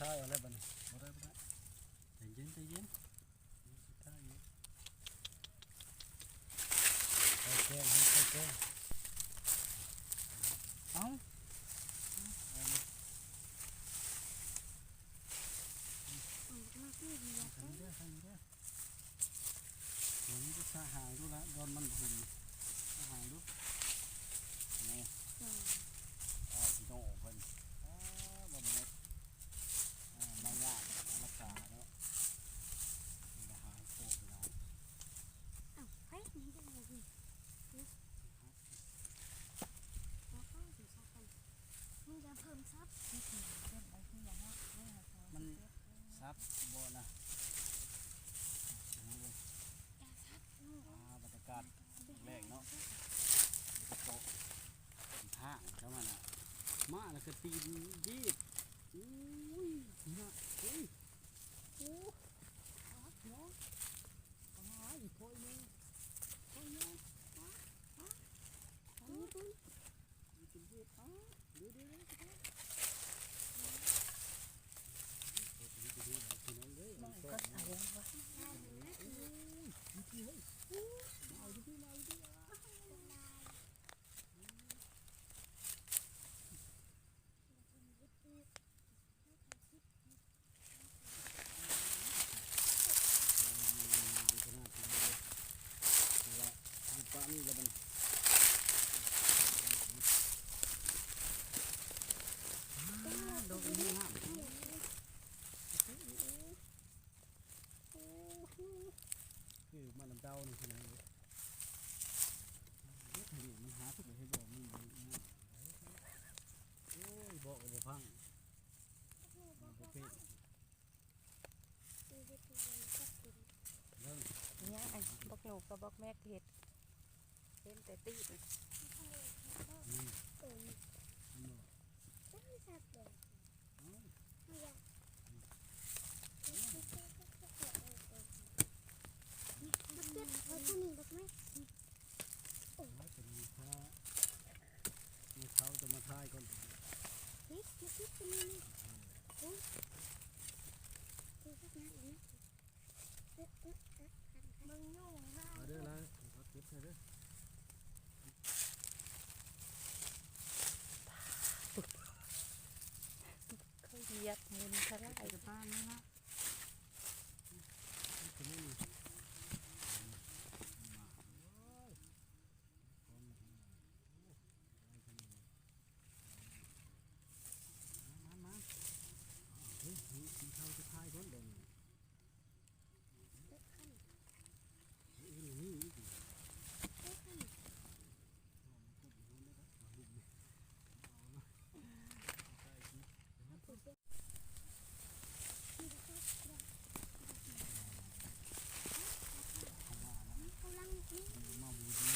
ท้ายเอาแล้วบัดนี้บ่ได้บ่ได้ใจเย็นใจเย็นสุดท้ายอยู่ใส่แกงให้ใส่แกงเอ้าเอามา ออกมาคือเดียว ทางนี้เด้อทางนี้เด้อเดี๋ยวนี้จะสาหางดูละโดนมันหุ่นสาหางดูนี่ เออ อาพี่น้องเพิ่นอ่าบ่แม่นอ่ามายากมารักษาเนาะมาหาโคกเรา เอ้าเฮ้ยนี่ได้เลยนี่นี่แล้วก็สิซับกันมึงจะเพิ่มซับ ที่ถือเส้นไว้ที่อย่างนั้นไม่ให้เขา มัน ซับบ่นะอ่าบรรยากาศแรกเนาะอยู่กับโต๊ะทาเข้ามาน่ะมาแล้วก็ตีนยีดอุ้ยน่ะอุ้ยโอ้ฮักเนาะอ้ายโคอยนึงโคอยนึง ตุ้นตุ้น มีกินยีดอ้าดูดูดูดูดูดูดูพี่น้องเด้ย มั มัน น ก็ ก็ ใส่ลงไป ได้เลยนะคือ ดูพี่เฮ้ยมาเอาดูพี่มาเอาดูพี่ ป้านี่แล้วมันดอกนี้น้ำคือมันน้ำเต้านี่ขนาดนี้เด็กหนูมันหาทุกอย่างให้บอกมีอยู่โอ้ยบอกกับพังบอกเพศเรื่อง เนี่ยไอ้บอ กหนูกับอกแม่เห็ดเป็นแต่ตีดนี่เออมันบอกต้องซับเลยเอ้าไม่อยากนี่มันเจ็บไว้ตัวนี้ดอกไหมว่าจะมีพระมีเขาจะมาทายก่อนนี่นเจ็บตัวนี้นี่โอ้ยดูสักนิดนะเอ๊ะเอ๊ะเอ๊ะมึงยุ่งมาก เด้อละเขาเก็บให้เด้อ เขาเหยียบมุนทลาย จะบ้านนี่นะจะไม่มีมามาเฮ้ยมีเขาจะทายก่อนเดี๋ยวนี้นี่นี่นี่ กำลังนี่ มาบูดี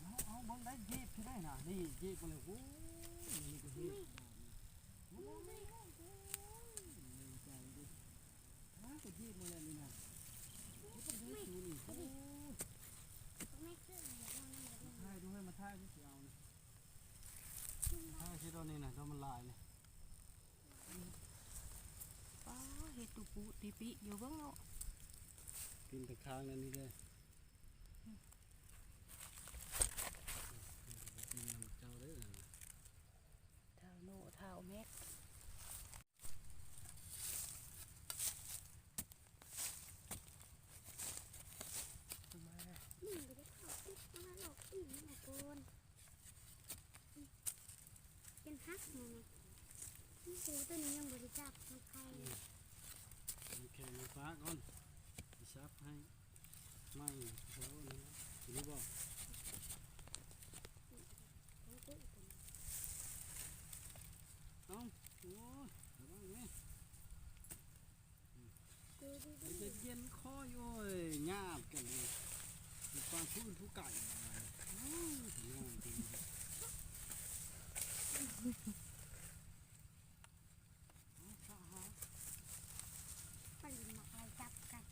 เอาเอาบังได้ยีบที่ได้ น่ะนี่ยีบมาเลยโอ้ยนี่ก็ยีบโอ้ยนี่ใจดิฮะก็ยีบมาเลยนี่นะนี่ก็ยีบดูนี่โอ้ยไม่ขึ้นอย่าลองนะอย่าลงถ่ายดูให้มาถ่ายดูสิเอานี่ถ่ายที่ตอนนี้นะตอนมันลายเลยป้าเห็ดตุปูตีปีอยู่บ้างเนาะกินแต่ค้างนั่นนี่เลยกินน้ำเจ้าได้เลย เท้าโนเท้าแม็กมา นี่ก็จะเข้าติดมาหลอกอีกนะโกนเป็น ฮักนะนนี่คือตัวนี้ยังบริจาคของใครมีแข่งฟ้าก่อนสิซับให้ไม่โอ้นี่นะทีนี้บอกตัวอีกตัวเอาโอ้ยระวังนี่จะเย็นคออยู่โอ้ยหยาบกันเลยมีความพูดผู้ไก่โอ้ยง่ายจริง ปริมาอะไรจับกัน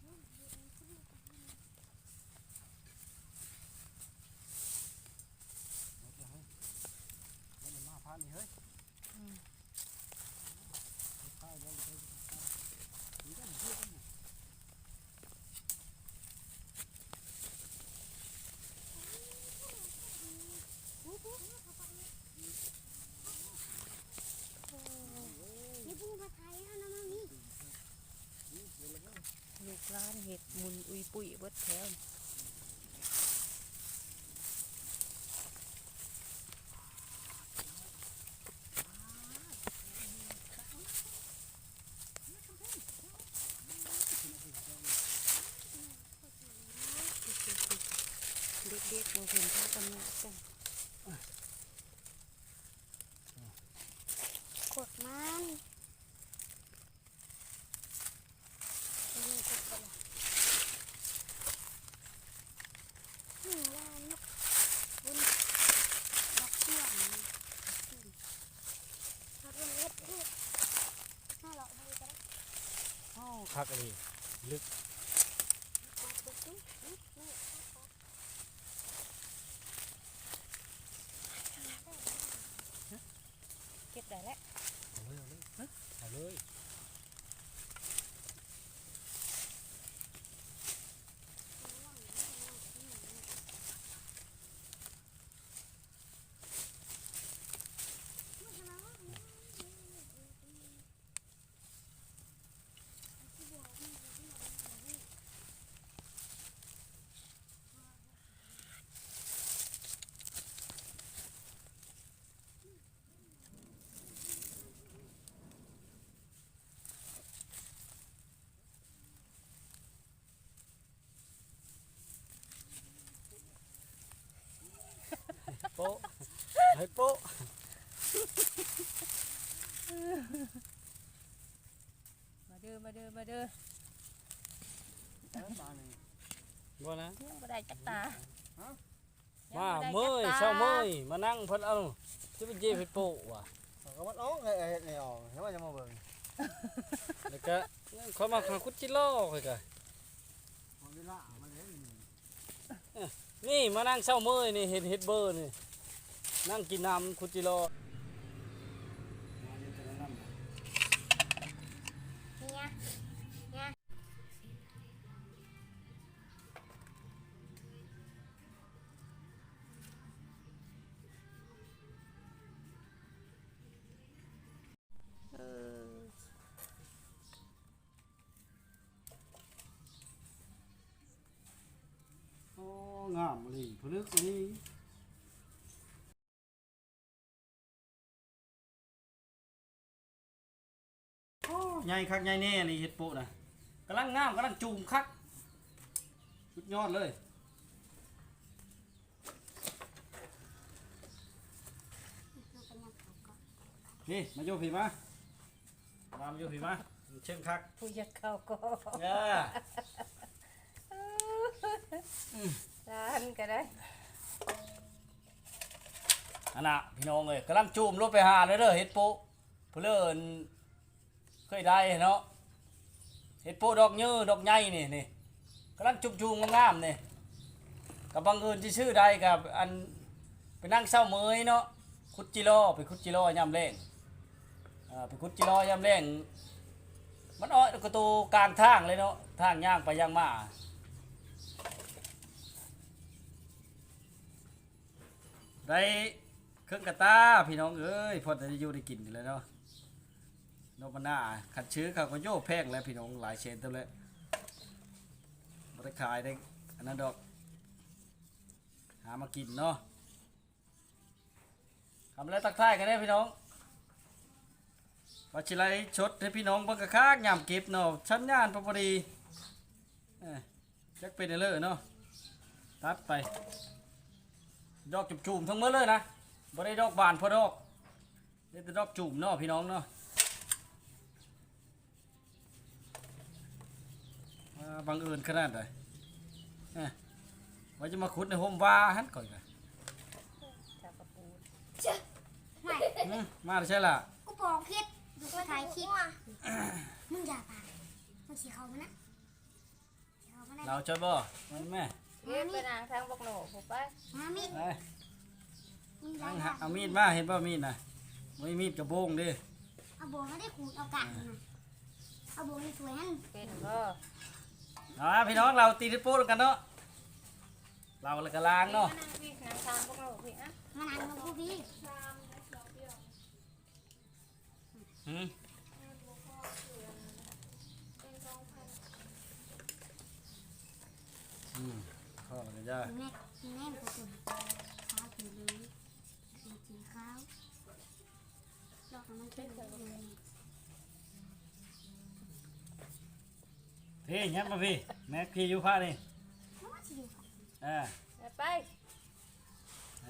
โอ้ เฮ้ยข้าวเดี๋ยวเราไปข้าวนี่ก็เพื่อนนะนี่พูดภาษาไทยเอานะมามีลูกหล้านเห็ดมุนอุยปุ๋ยเบิดแถว เด็นเขากำลังกันกดมันนี่กดไปละนี่ว่านกบุญนกเที่ยวนี่นักบุญเล็ดลูกน่าหลอกดีก็ได้อ้คักอะไรลึก มาดูสินี่นี่ เก็บได้แล้ว เอาเลยเอาเลยเอาเลย โป๊ะ ให้โป๊ะมาเด้อมาเด้อมาเด้อบ่นะยังบ่ได้จักตามายังเมบ่ยได้จักตเช้าเมยมานั่งเพิ่นเอาจะเป็นเย่เพิ่นโป๊ะว่ะก็มันออกไอ้เฮ็ดนี่ออกเห็นว่าจะมาเบิ่งแล้วก็เขามาหาคุดจิโร่ค่อยก็มันเวลามันเห็นนี่มานั่งเช้าเมยนี่เห็ดเห็ดเบอร์นี่ นั่งกินน้ำคุจิโร่เนี่ยเนี่ยเออโอ้งามเลยพลึกนี่ ใหญ่คักใหญ่แน่เลยเห็ดโป๊ะนะกำลังงามกำลังจูมคักสุดยอดเลยมันเป็นยังไงก่อนนี่มาโยผีมามามาโยผีมาเชิงคักผู้อยากเข้าก็เออร้านก็ได้อันน่ะพี่น้องเอ้ยกำลังจูมรถไปหาเลยเด้อเฮ็ดโปะเพื่อเลิน เคยได้เนาะเฮ็ดโปดอกเยื้อดอกใหญ่นี่นี่กำลังจุบจูมงามๆนี่กับบางเอิญที่ชื่อใดกับอันไปนั่งเศร้าเมยเนาะคุดจิโร่ไปคุดจิโร่ยามแรงอ่าไปคุดจิโร่ยามแรงมันอ้อยกระตูกลางทางเลยเนาะทางย่างไปย่างมาได้เครื่องกระตาพี่น้องเอ้ยพอจะอยู่ได้กินอยู่แล้วเนาะ นกมันาขัดชื้อเขาก็โยกแพงแล้วพี่น้องหลายเชนตัวเลยบริขายได้อันนั้นดอก หามากินเนาะทำอะไรตักทายกันได้พี่น้องวัชิไรชดให้พี่น้องบังกะคักยามเก็บเนาะชั้นยานประปดีเอ้ยจักเป็นเด้อเนาะตัดไป ดอกจุ่มๆทั้งหมดเลยนะบ่ได้ดอกบานพอดอกได้แต่ดอกจุ่มเนาะพี่น้องเนาะอ่า บังเอิญขนาดไหนเอ้ยว่าจะมาขุดในโฮมว่าฮันก่อนกันชาวกระปูนไม่อืมมาได้ใช่ล่ะกูบอกคิดดูกูถ่ายคลิปมึงอย่าปามึงสีเขามานะสีเขามานะเราจะบ่มันแม่เก็บไปนางทางบกโหนผู้ไปมามิดไปมึงอย่านั่งปาหาเอามีดมาเห็นป่ะมีดนะมไม่มีดกระโบงดิเอาโบไม่ได้ขูดเอากะนะเอาโบในถ้วยนั่นเป็นก็ เอาละพี่น้องเราตีทิปโป้กันเนาะเราเลยกระลางเนาะพี่นางทานพวกเราพี่อะมานานกับผู้พี่หืมอืมข้าวกันจ้าแม่แม่ก็คือข้าวผิวเลยสีขาวดอกมันเป็นแบบนี้ พี่ยับมาพี่แม็กพี่อยู่ผ้านี่โอ้ยสิอ่าไป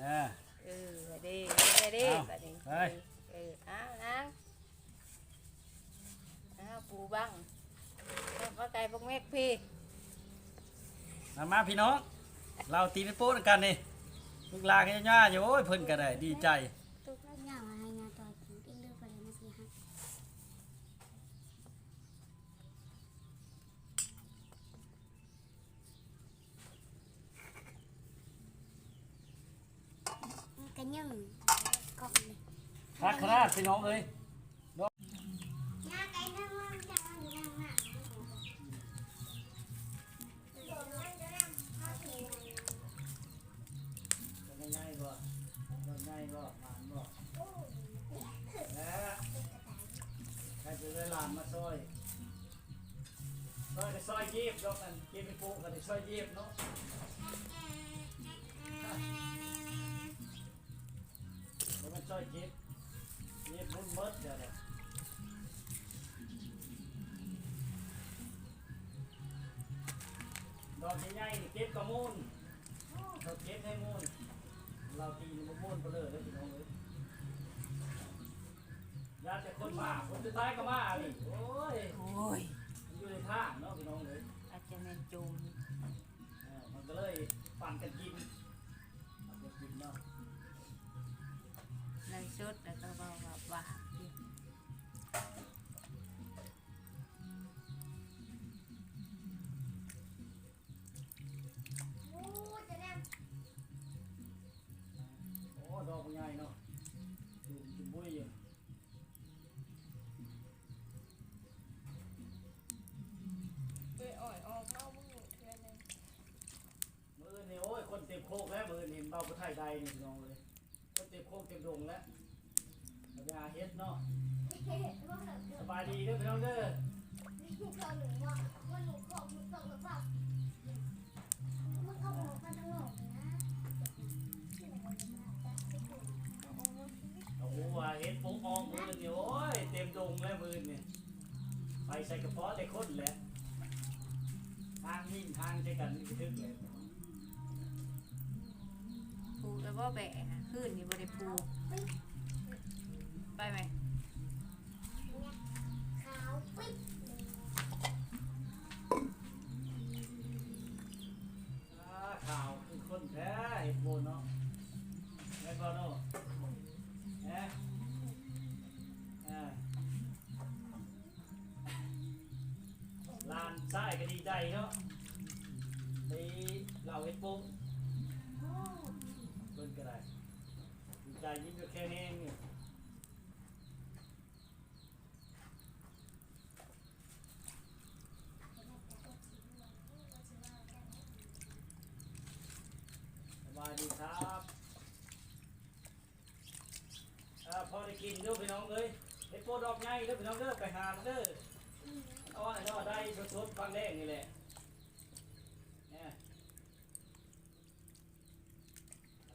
อ่าเออดีดีเอาแบบนี้ไปเอออ้าวนางอ้าวปูบังว่าไก่พวกเมฆพี่มามาพี่น้อง เราตีทิปโป้กันนี่ลูกหลานกันย่าอยู่โอ้ยเพิ่นก็ได้ดีใจ ตุ๊กตาย่างอะไรงานต่อยกินเองเลือกไปเลยนะสิฮะ กันยังกล่องเลยคักคราดพี่น้องเอ้ย ดเดี๋ยวเนี่ยดอกใหญ่ๆนี่เก็บกระมูลเราเก็บให้มูลเราตีนมะม่วงไปเลยแล้วพี่น้องเลยยาแต่คนมาคนสุดท้ายก็มาดิโอ้ยโอ้ยมันอยู่ในทางเนาะพี่น้องเลยอาจจะเป็นจุ่มเออมันก็เลยปั่นกันกินปั่น นี่พี่น้องเลยคนเต็มโคกเต็มดงแล้วเอาไปหาเฮ็ดเนาะสบายดีเด้อพี่น้องเด้อก็หนูว่าว่าหนูขอหนูส่งหรือเปล่ามันก็บอกันงหมดนะโอ้โหว่าเฮ็ดปุ๊กอองมือนี่โอ้ยเต็มดงแล้วมือนี่ไปใส่กระเพาะได้คนแหละทางยิ่งทางใช้กันนี่คือทึกเลย แล้วก็แบะขึ้นนี่บริปูไปไหมขาวปิ๊บอ่าข่าวคือคนแท้เห็ดโบนเนาะแม่นบ่เนาะแหมอ่าลานใต้ก็ดีใจเนาะไปเหล่าเห็ดปุ๊ก พิ่นก็ได้ใจยิ้มอยู่แค่นี้เองนี่สบายดีครับอ่าพอได้กินเด้อพี่น้องเอ้ยเห็ดโปดอกใหญ่เด้อพี่น้องเด้อไปหามันเด้ออาอันนั้นเอาได้สดๆบางแดงนี่แหละเนี่ย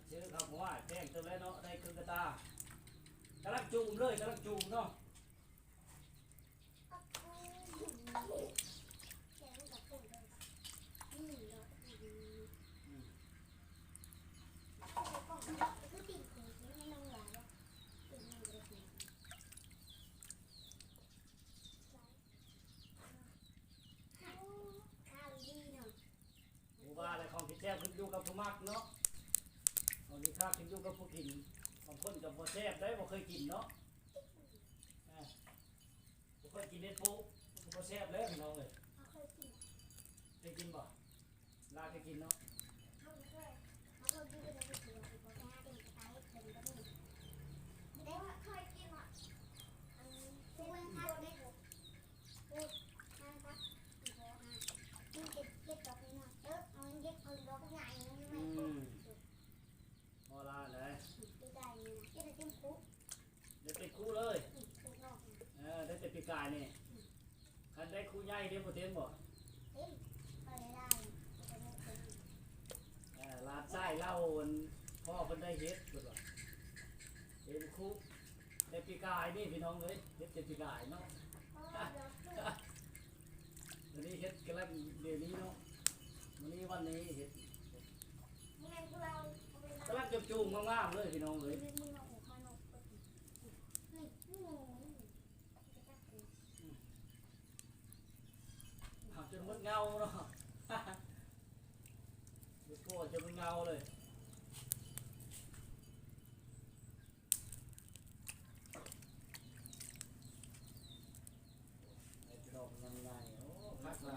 ชื่อคำว่าแจ้ง เติมแล้วเนาะได้ครึ่งกระตากำลังจูมเลยกำลังจูมเนาะ หมู่บ้านอะไรของที่แซ่บขึ้นอยู่กับผู้มักเนาะของที่ข้าขึ้นอยู่กับผู้กินบางคนกับบ่ แซ่บได้บ่เคยกินเนาะอ่าบ่เคยกินเด็ดปุ๊บ่แซ่บเลยพี่น้องเลยเคยกินบ่ลาเคยกินเนาะ ได้ว่าเคยกิน กายนี่คั นได้ครูใหญ่เด้บ่เต็มบ่เต็มเอาเลยได้เอาเลยได้เออลาดไส้เล่าวันพ่อเพิ่นได้เฮ็ดเพิ่นว่าเต็มคุกได้ปีกายนี่พี่น้องเอ้ยเฮ็ดเต็มปีกายเนาะพ่อเดี๋ยวลูกวันนี้เฮ็ดกันแล้วเดี๋ยวนี้เนาะวันนี้วันนี้เฮ็ดมึงไงพวกเราเอาไปกำลังจะจูงงามๆเลยพี่น้องเอ้ย มึงมึงเอาออกมาหนกนี่นี่งูนี่จะจับกู เอา จนหมดเงาเนาะเดี๋ยวพ่อจะมันเงาเลยไอ้พี่น้องยังไงโอ้คักมา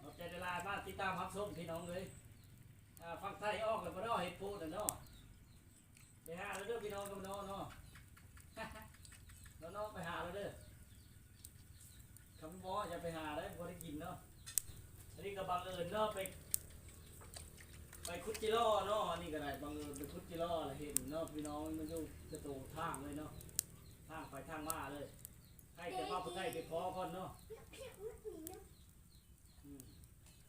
เราใจเวลามาติดตามรับชมพี่น้องเลยอ่าฟังไทยออกแล้วบ่เนาะเฮ็ดปูน่ะเนาะไปหาแล้วเด้อพี่น้องกับน้องเนาะแล้วน้องไปหาแล้วเด้อ คำหมอจะไปหาได้พอได้กินเนาะอันนี้ก็บังเอิญเนาะไป ไปคุดจิโร่เนาะอันนี้ก็ได้บังเอิญไปคุดจิโร่แล้วเห็นเนาะพี่น้องมันอยู่จะตูทางเลยเนาะทางไปทางมาเลยใกล้จะมาไปใกล้ไปพอก่อนเนาะเพี้ยเพี้ยมันหนีนะอืม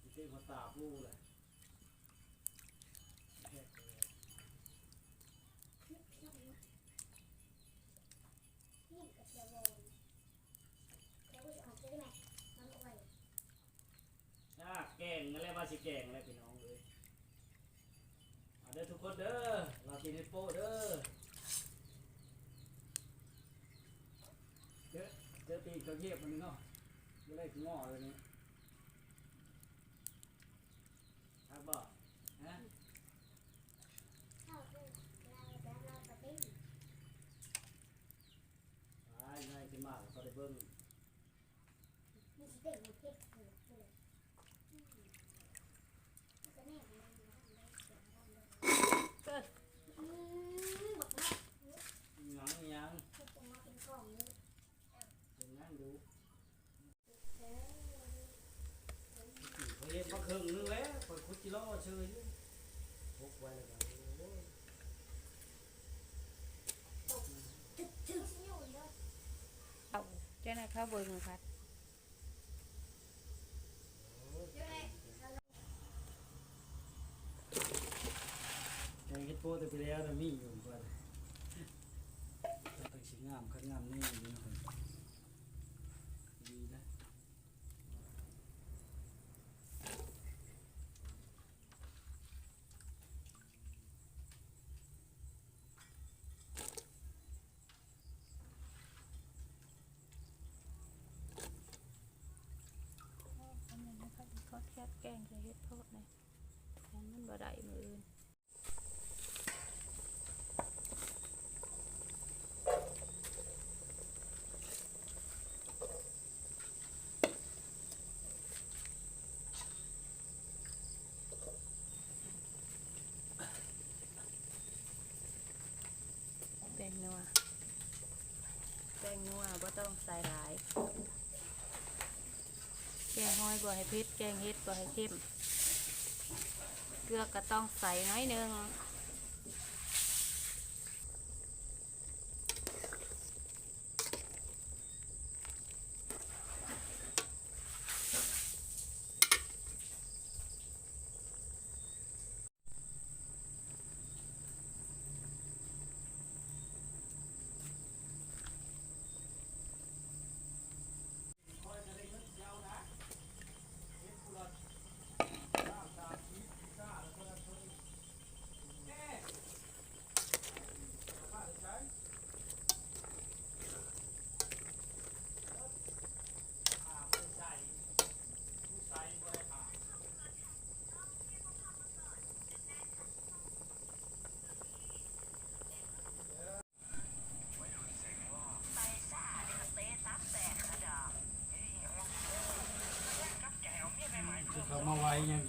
ที่เป็นคนตาบลูเลยแค่เลย เพี้ยเพี้ยมันนี่กระเทียมโรยเดี๋ยวกูจะออกจะได้ไหมมันเอาไว้ อ่าแกงอะไรมา สิแกงอะไรพี่น้องเลยเอาเด้อทุกคนเด้อลาตินิโปเด้อเจอเจอตีนเขาเยียบมันเนาะไม่ได้ถึงงอเลยนี่ครับบ่ฮะ เข้าไปเราจะเราปฏิบัติ ตายง่ายขึ้นมากเขาได้เบิ่ง มีสเต็ปมันเก็บหัวเลยอืมมันก็แน่มันอยู่ข้างในเสียงดังเลย เกิด อืมบอกว่า หยังหยัง ให้จะมาเป็นกล่องนี้ เป็นนั่งดู เออ เขาเรียนมาครึ่งนึงแล้วเปิดคุ ดจิโร่เชยพกไว้แล้วกันโอ้ย ถึกถึกอยู่เลย เอาเจ้าหน้าเข้าเบิ่งพัด เดี๋ยวเลย แกงเฮ็ดโป้แต่ไปแล้วนะมีอยู่ก่อนต้องสิงามคักงามแนี่นี่คนดีนะ อันนี้นะคะเขาแคบแกงใส่เฮ็ดโทษนะอันมันบ่ได้มืออื่นแป้งนัวแป้งนัวบ่ต้องใส่หลาย แกงห้อยบ่ให้เผ็ดแกงเฮ็ด บ่ให้เข้ม เกลือก็ต้องใส่น้อยหนึง 他妈玩意儿！